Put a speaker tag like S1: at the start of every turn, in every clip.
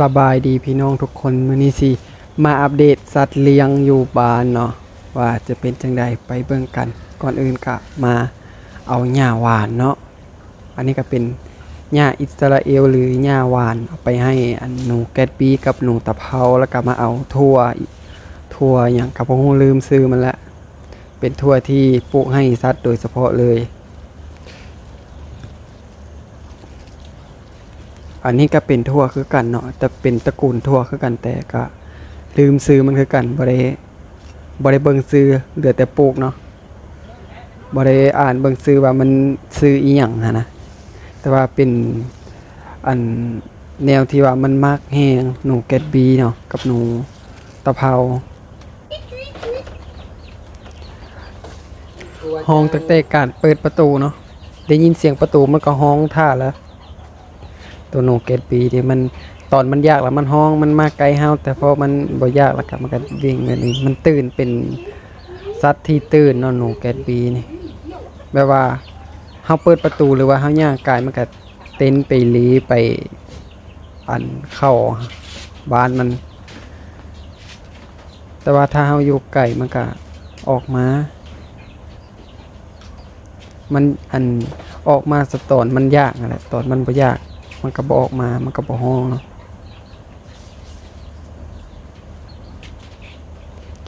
S1: สบายดีพี่น้องทุกคนมื้อนี้สิมาอัปเดตสัตว์เลี้ยงอยู่บ้านเนาะว่าจะเป็นจังใดไปเบิ่งกัน ก่อนอื่นก็มาเอาหญ้าหวานเนาะอันนี้ก็เป็นหญ้าอิสราเอลหรือหญ้าหวานเอาไปให้อันหนูแกตปีกับหนูตะเภาแล้วก็มาเอาทั่วทั่วอย่างกับผมลืมซื้อมันละเป็นทั่วที่ปลูกให้สัตว์โดยเฉพาะเลย อันนี้ก็เป็นทั่วคือกันเนาะแต่เป็นตระกูลทั่วคือกันแต่ก็ลืมซื้อมันคือกันบ่ได้บ่ได้เบิงซื้อเหลือแต่ปลูกเนาะบ่ได้อ่านเบิงซื้อว่ามันซื้ออีหยังนะแต่ว่าเป็นอันแนวที่ว่ามันมากแฮงหนูแกตบีเนาะกับหนูตะเภาห้องตั้งแต่การเปิดประตูเนาะได้ยินเสียงประตูมันก็ห้องท่าแล้ว ตัวโนเกตปีที่มันตอนมันยากแล้วมันห้องมันมาไกลเฮาแต่พอมันบ่ยากแล้วก็มันก็วิ่งแบบนี้มันตื่นเป็นสัตว์ที่ตื่นเนาะโนเกตปีนี่แบบว่าเฮาเปิดประตูหรือว่าเฮาย่างกายมันก็เต้นไปลีไปอันเข้าบ้านมัน แต่ว่าถ้าเฮาอยู่ไกลมันก็ออกมา มันอันออกมาสตอนมันยากนั่นแหละตอนมันบ่ยาก มันก็บออกมา มันก็บอห้องเนาะ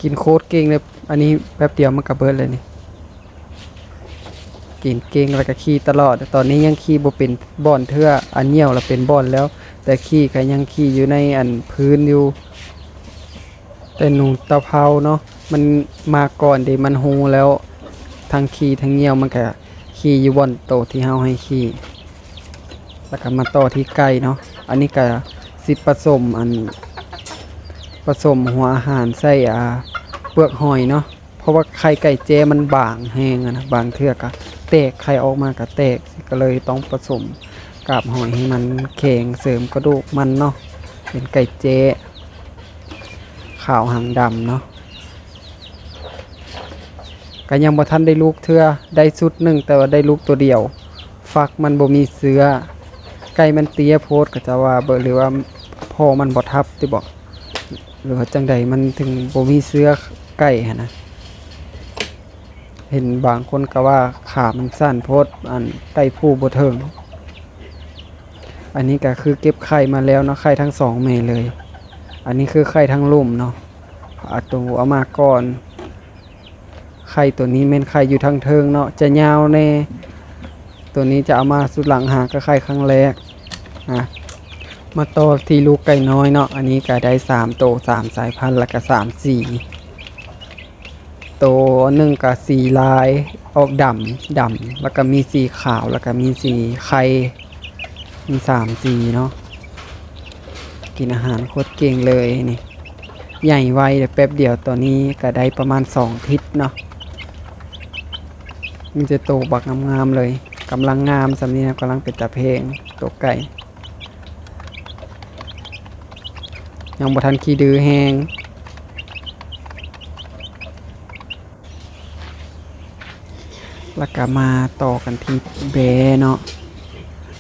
S1: กินโคตรเก่งเลย อันนี้แป๊บเดียวมันก็เบิดเลยนี่ กินเก่งแล้วก็ขี่ตลอดแต่ตอนนี้ยังขี่บ่เป็นบ่อนเทื่อ อันเหี่ยวแล้วเป็นบ่อนแล้ว แต่ขี่ก็ยังขี่อยู่ในอันพื้นอยู่ แต่หนูตะเภาเนาะ มันมาก่อนเดมันฮูแล้ว ทั้งขี่ทั้งเหี่ยวมันก็ขี่อยู่บ่อนโตที่เฮาให้ขี่ แล้วก็มาต่อที่ไก่เนาะ อันนี้ก็สิผสมอันผสมหัวอาหารใส่อ่าเปลือกหอยเนาะ เพราะว่าไข่ไก่เจมันบางแห้งนะบางเทือกอะแตกไข่ออกมาก็แตกก็เลยต้องผสมกาบหอยให้มันแข็งเสริมกระดูกมันเนาะ เป็นไก่เจขาวหางดำเนาะก็ยังบ่ทันได้ลูกเทือได้สุดหนึ่งแต่ว่าได้ลูกตัวเดียว ฟักมันบ่มีเสื้อ ไก่มันเตี้ยโพดก็จะว่าเบอหรือว่าพ่อมันบ่ทับที่บอกหรือว่าจังใดมันถึงบ่มีเสื้อไก่หั่นะเห็นบางคนก็ว่าขามันสั้นโพดอันไก่ผู้บ่เทิงอันนี้ก็คือเก็บไข่มาแล้วเนาะไข่ทั้งสองเมเลย อันนี้คือไข่ทั้งลุ่มเนาะอาตัวเอามาก่อนไข่ตัวนี้แม่นไข่อยู่ทางเทิงเนาะจะยาวแน่ตัวนี้จะเอามาสุดหลังหากระไข่ครั้งแรก อะมาโตที่ลูกไก่น้อยเนาะอันนี้ก็ได้สามโตสามสายพันธุ์แล้วก็สามสีโตหนึ่งกับสีลายออกดำดำแล้วก็มีสีขาวแล้วก็มีสีไข่มีสามสีเนาะกินอาหารโคตรเก่งเลยนี่ใหญ่ไวเดี๋ยวแป๊บเดียวตัวนี้ก็ได้ประมาณสองทิศเนาะมันจะโตบักงามๆเลยกำลังงามสำนี้นะกำลังเป็นตาเพลงตัวไก่ ยังบ่ทันขี้ดื้อแหงแล้วก็มาต่อกันที่เบเนาะ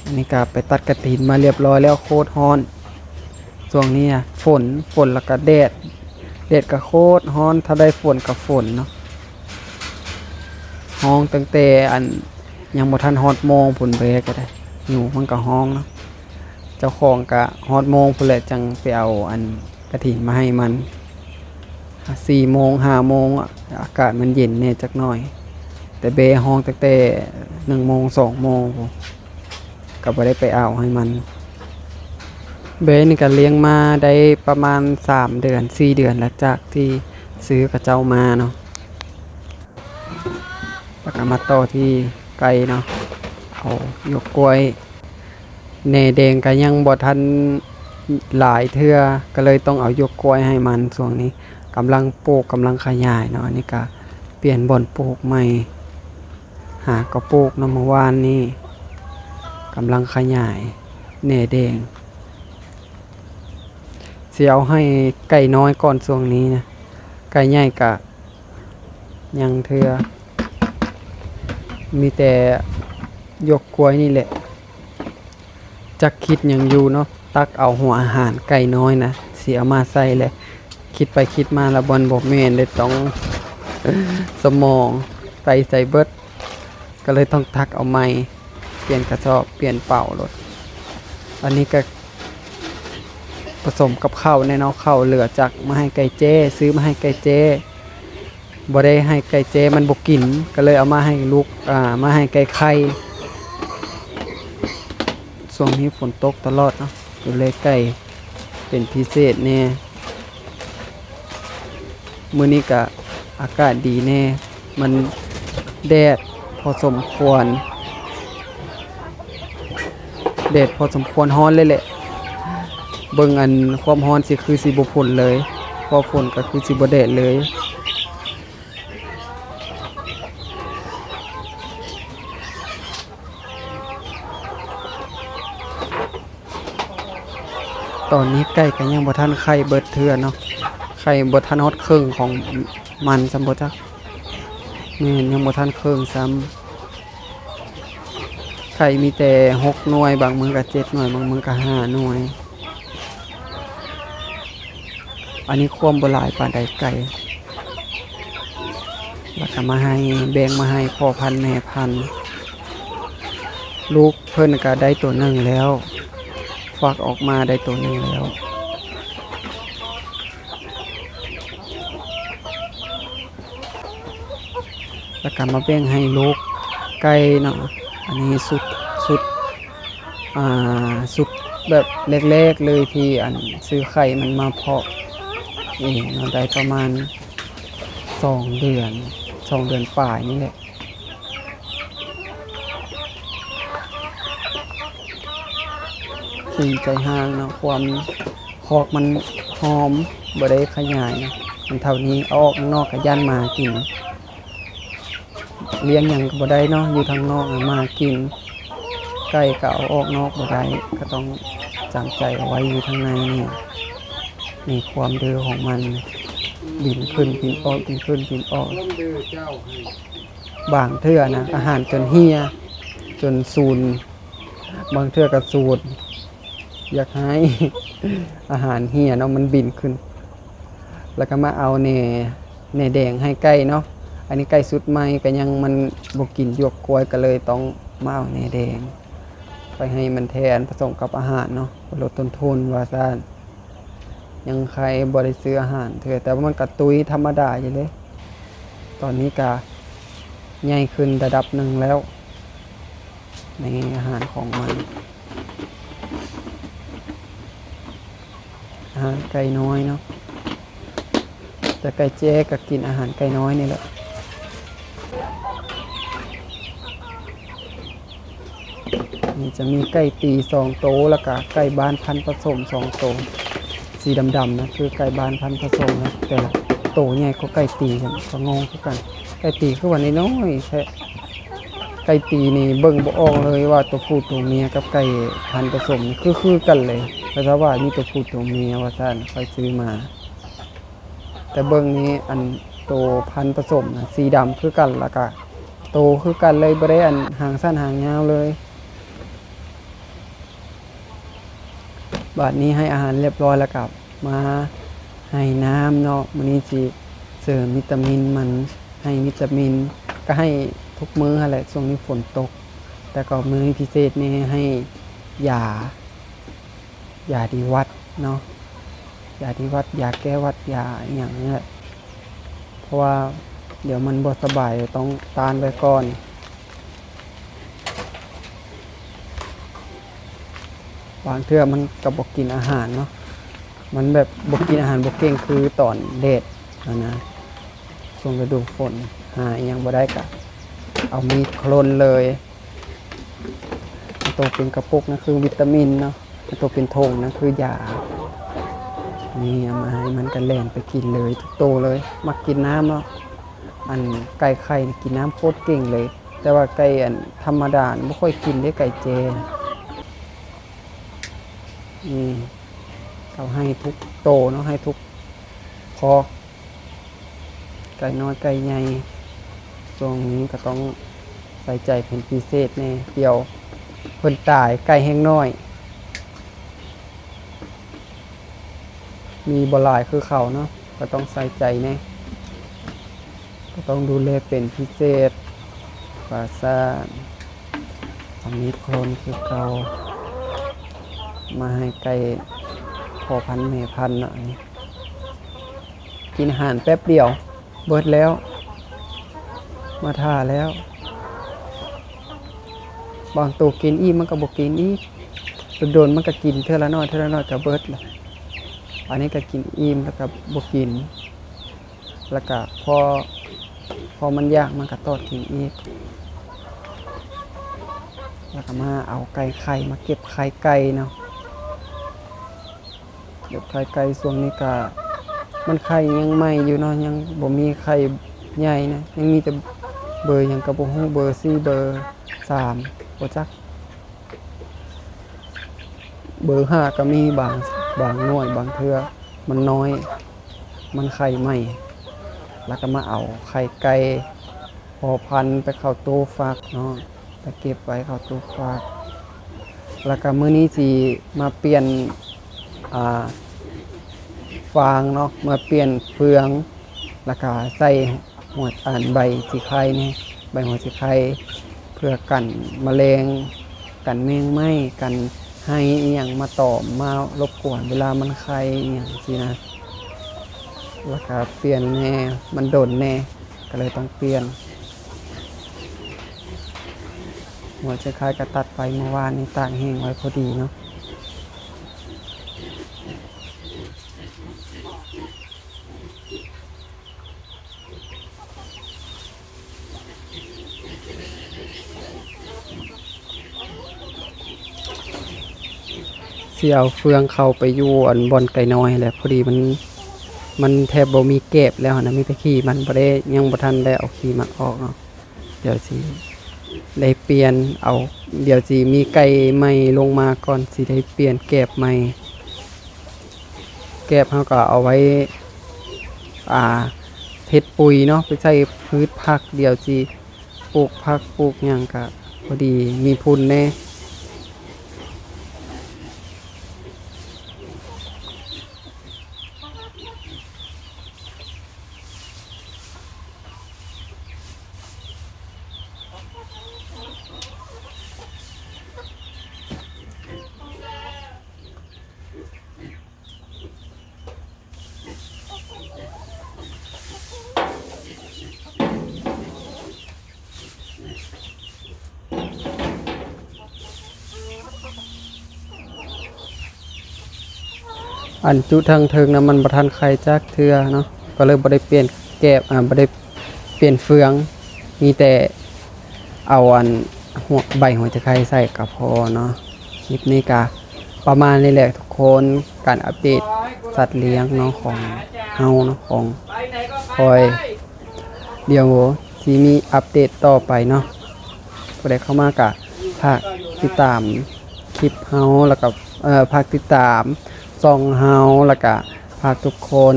S1: อันนี้ก็ไปตัดกระถินมาเรียบร้อยแล้วโคตรฮ้อนช่วงนี้อะฝนฝนแล้วก็แดดแดดก็โคตรฮ้อนถ้าได้ฝนก็ฝนเนาะห้องตั้งแต่อันยังบ่ทันฮอดโมงพุ่นไปก็ได้อยู่มันก็ห้องเนาะ เจ้าของก็ฮอดโมงพุ่นแหละจังไปเอาอันกระถินมาให้มันสี่โมงห้าโมงอะอากาศมันเย็นแน่จักหน่อย แต่เบห้องตั้งแต่หนึ่งโมงสองโมงก็บ่ได้ไปเอาให้มัน เบนี่ก็เลี้ยงมาได้ประมาณสามเดือนสี่เดือนแล้วจากที่ซื้อกับเจ้ามาเนาะแล้วก็มาต่อที่ไก่เนาะเอายกกล้วย เนแดงก็ยังบ่ทันหลายเทื่อก็เลยต้องเอายกกล้วยให้มันช่วงนี้กำลังปลูกกำลังขยายเนาะอันนี้ก็เปลี่ยนบ่อนปลูกใหม่ หากระปลูกนาะเมื่อวานนี้กำลังขยายเนแดงเสียเอาให้ไก่น้อยก่อนช่วงนี้นะไก่ใหญ่กะยังเทือมีแต่ยกกล้วยนี่แหละ จักคิดอย่างอยู่เนาะตักเอาหัวอาหารไก่น้อยนะเสียมาใส่เลยคิดไปคิดมาละบอลบอกแม่นเลยต้องสมองไตใส่เบิดก็เลยต้องตักเอาไม้เปลี่ยนกระสอบเปลี่ยนเป่ารถอันนี้ก็ผสมกับข้าวในเนาะข้าวเหลือจากมาให้ไก่เจ้ ซื้อมาให้ไก่เจ้บ่ได้ให้ไก่เจ้มันบ่กินก็เลยเอามาให้ลูกอ่ามาให้ไก่ไข่ ช่วงนี้ฝนตกตลอดเนาะดูเลไก่เป็นพิเศษแน่มื้อนี้ก็อากาศดีแน่ มันแดดพอสมควร แดดพอสมควรร้อนเลยแหละ เบิ่งอันความร้อนสิคือสิบ่ฝนเลยพอฝนก็คือสิบ่แดดเลย ตอนนี้ไก่ก็ยังบ่ทันไข่เบิดเทื่อเนาะไข่บ่ทันฮอดครึ่งของมันซำบ่จักแม่นยังบ่ทันครึ่งซ้ำไข่มีแต่6หน่วย บางมือก็7หน่วย บางมือก็5หน่วย อันนี้ควมบ่หลายปานใดไก่แล้วก็มาให้แบ่งมาให้พ่อพันธุ์แม่พันธุ์ลูกเพิ่นก็ได้ตัวหนึ่งแล้ว ฟักออกมาได้ตัวหนึ่งแล้ว แล้วก็มาแบ่งให้ลูกไก่เนาะ อันนี้สุดสุด อ่า สุดแบบเล็กๆเลยที่อันซื้อไข่มันมาเพาะเองเนาะได้ประมาณสองเดือนสองเดือนป่ายนี่แหละ ขี่ใจห้างเนาะความคอกมันหอมบ่ได้ขยายนะมันเท่านี้เอาออกนอกกับย่านมากิน เลี้ยงอย่างก็บ่ได้เนาะอยู่ทางนอกมากินไก่ก็เอาออกนอกบ่ได้ก็ต้องจำใจเอาไว้อยู่ทางในนี่นี่ความเดือของมันบินขึ้นบินออกบินขึ้นบินออกบางเทื่อนะอาหารจนเฮียจนซูนบางเทื่อก็สูด อยากให้อาหารเฮียเนาะมันบินขึ้น แล้วก็มาเอาเนเนแดงให้ไก่เนาะอันนี้ไก่สุดใหมก็ยังมันบกินหยวกกล้วยก็เลยต้องมาเอาเนแดง ไปให้มันแทนผสมกับอาหารเนาะลดต้นทุนว่าซ่านยังใครบริซื้ออาหารเถอะแต่ว่ามันกระตุยธรรมดาอยู่เลย ตอนนี้ก็ใหญ่ขึ้นระดับหนึ่งแล้ว ในอาหารของมัน อาหารไก่น้อยเนาะแต่ไก่เจ๊ก็กินอาหารไก่น้อยนี่แหละนี่จะมีไก่ตีสองโตแล้วก็ไก่บ้านพันผสมสองโตสีดำๆนะคือไก่บ้านพันผสมนะแต่ละโตใหญ่ก็ไก่ตีกันก็งงคือกัน ไก่ตีคือวันนี้น้อยแค่ไก่ตีนี่เบิ่งบ่ออกเลยว่าตัวผู้ตัวเมียกับไก่พันผสมคือคือกันเลย แต่ถ้าว่ามีตัวผู้ตัวเมียว่าซั่นค่อยซื้อมา แต่เบิ่งนี้อันตัวพันผสมนะสีดำคือกันล้วก็โตคือกันเลยบ่ได้อันห่างสั้นห่างยาวเลย บาดนี้ให้อาหารเรียบร้อยแล้วกับมาให้น้ำเนาะมื้อนี้สิเสริมวิตามินมันให้วิตามิน ก็ให้ทุกมื้อแหละช่วงนี้ฝนตก แต่ก็มื้อพิเศษนี่ให้ยา ยาดีวัดเนาะยาดีวัดยาแก้วัดยาอย่างเนี้ยเพราะว่าเดี๋ยวมันบสบายต้องตานไว้ก่อนบางเทื่อมันก็บอกกินอาหารเนาะมันแบบบกกินอาหารบกเก่งคือตอนเดทนะนะช่วงฤดูฝนหาอิหยังบ่ได้กะเอามีดโคลนเลยตัวเป็นกระปุกนะคือวิตามินเนาะ อันตัวเป็นธงนะคือยานี่เอามาให้มันกันแล่นไปกินเลยทุกโตเลยมักกินน้ำเนาะอันไก่ไข่กินน้ำโคตรเก่งเลย แต่ว่าไก่อันธรรมดาไม่ค่อยกินได้ไก่เจนะอืมเราให้ทุกโตเนาะให้ทุกคอไก่น้อยไก่ใหญ่ช่วงนี้ก็ต้องใส่ใจเป็นพิเศษแน่เดี๋ยวเพิ่นตายไก่แห้งน้อย มีบหลายคือเขาเนาะก็ต้องใส่ใจแน่ก็ต้องดูแลเป็นพิเศษปราซาททำนิดโคลนคือเกามาให้ไก่พอพันธุ์แม่พันหน่อยกินอาหารแป๊บเดียว เบิดแล้ว มาท่าแล้ว บางตัวกินอีมันก็บอกกินอีโดนมันก็กินเท่าละน้อยเท่าละน้อยก็เบิดละ อันนี้ก็กินอิ่มแล้วก็บอกกิน แล้วก็พอพอมันยากมันก็ตอดกินอีก แล้วก็มาเอาไก่ไข่มาเก็บไข่ไก่เนาะเก็บไข่ไก่ช่วงนี้ก็มันไข่ยังใหม่อยู่เนาะยังบ่มีไข่ใหญ่นะยังมีแต่เบอร์ยังกระบ่ฮู้เบอร์สี่เบอร์สามบ่จัก เบอร์ห้าก็มีบาง บางหน่วยบางเทื่อมันน้อย มันไข่ใหม่ แล้วก็มาเอาไข่ไก่พอพันไปเข้าตู้ฟักเนาะไปเก็บไว้เข้าตู้ฟักแล้วก็มื้อนี้สิมาเปลี่ยนอ่าฟางเนาะมาเปลี่ยนเฟือง แล้วก็ใส่หัวอ่านใบสีไข่นี่ใบหัวสีไข่เพื่อกันแมลงกันแมงไหม้กัน ให้อย่างมาตอมมารบกวนเวลามันใครอย่างสินะแล้วก็เปลี่ยนแน่ มันโดนแน่ ก็เลยต้องเปลี่ยน หัวจะคล้ายกระตัดไปเมื่อวานนี้ตากแห้งไว้พอดีเนาะ เสียเอาเฟืองเข้าไปอยู่อันบอนไก่น้อยแหละพอดีมันมันแทบบ่มีเก็บแล้วนะมีแต่ขี้มันบ่ได้ยังบ่ทันได้เอาขี้มันออกเนาะเดี๋ยวสิได้เปลี่ยนเอา เดี๋ยวสิมีไก่ใหม่ลงมาก่อนสิได้เปลี่ยนแกบใหม่แกบเฮาก็เอาไว้ อ่าเฮ็ดปุ๋ยเนาะไปใส่พืชผัก เดี๋ยวสิปลูกผักปลูกหยังก็พอดีมีพุ่นแน่ อันจุทางเทิงนะมันบ่ทันใครจักเทือเนาะก็เลยบ่ได้เปลี่ยนแกบอ่าบ่ได้เปลี่ยนเฟือง มีแต่เอาอันหัวใบหัวจะไคร้ใส่ก็พอเนาะคลิปนี้ก็ประมาณนี้แหละทุกคนการอัปเดตสัตว์เลี้ยงเนาะของเฮาเนาะของคอย เดี๋ยวสิมีอัปเดตต่อไปเนาะผู้ใดเข้ามากะฝากติดตามคลิปเฮาแล้วก็เอ่อฝากติดตาม ซองเฮาแล้วก็ฝากทุกคน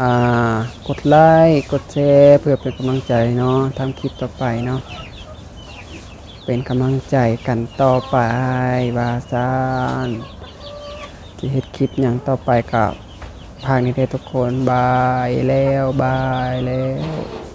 S1: อ่ากดไลค์กดแชร์เพื่อเป็นกำลังใจเนาะทำคลิปต่อไปเนาะเป็นกำลังใจกันต่อไปบาซานจะเฮ็ดคลิปอย่างต่อไปกับภาคนี้เด้อทุกคนบายแล้วบายแล้ว